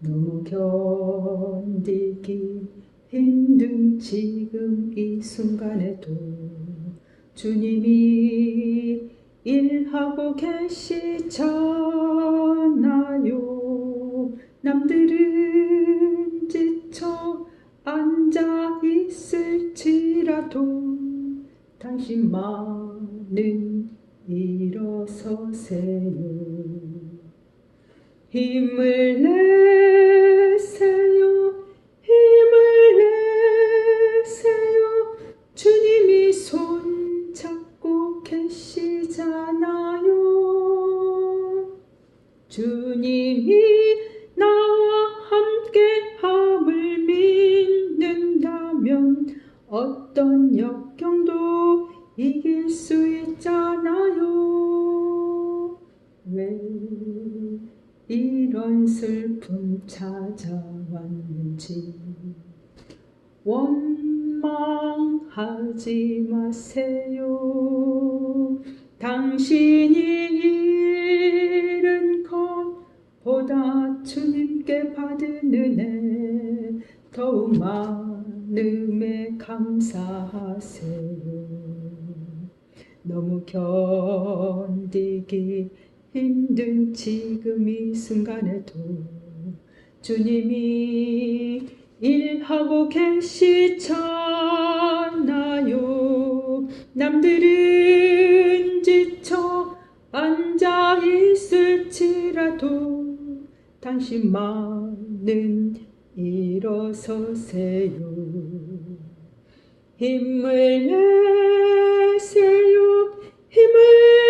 너무 견디기 힘든 지금 이 순간에도 주님이 일하고 계시잖아요. 남들은 지쳐 앉아 있을지라도 당신만은 일어서세요. 힘을 내세요. 힘을 내세요. 주님이 손 잡고 계시잖아요. 어떤 역 이런 슬픔 찾아왔는지 원망하지 마세요. 당신이 잃은 것보다 주님께 받은 은혜 더욱 많음에 감사하세요. 너무 견디기 힘든 지금 이 순간에도 주님이 일하고 계시잖아요. 남들은 지쳐 앉아 있을지라도 당신만은 일어서세요. 힘을 내세요. 힘을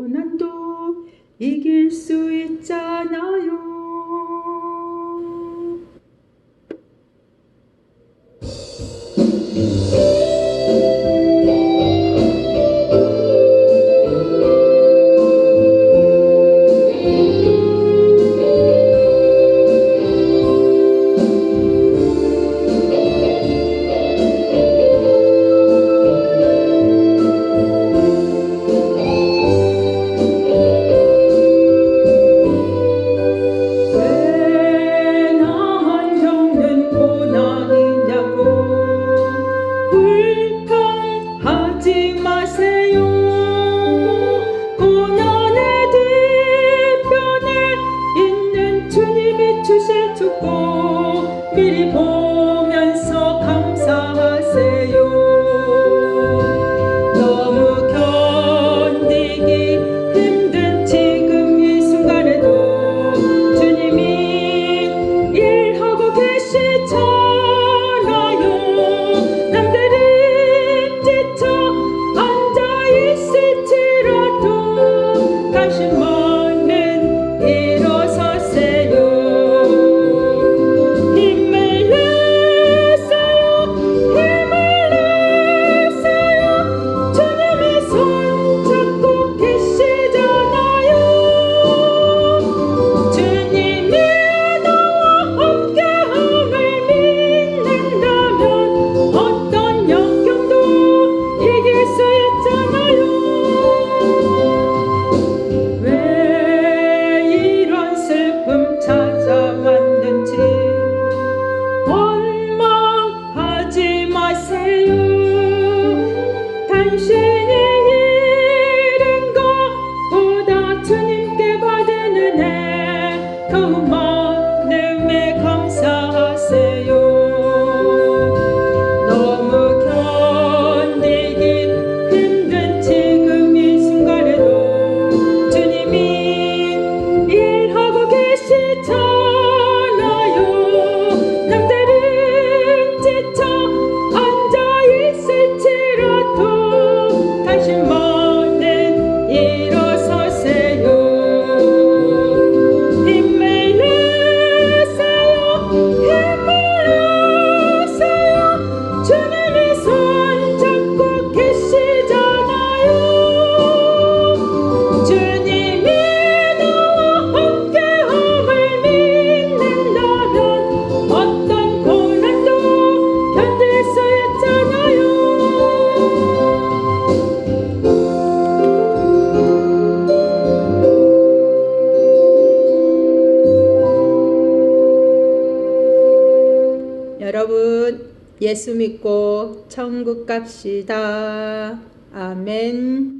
고난도 이길 수 있잖아요. Ele pode. 여러분 예수 믿고 천국 갑시다. 아멘.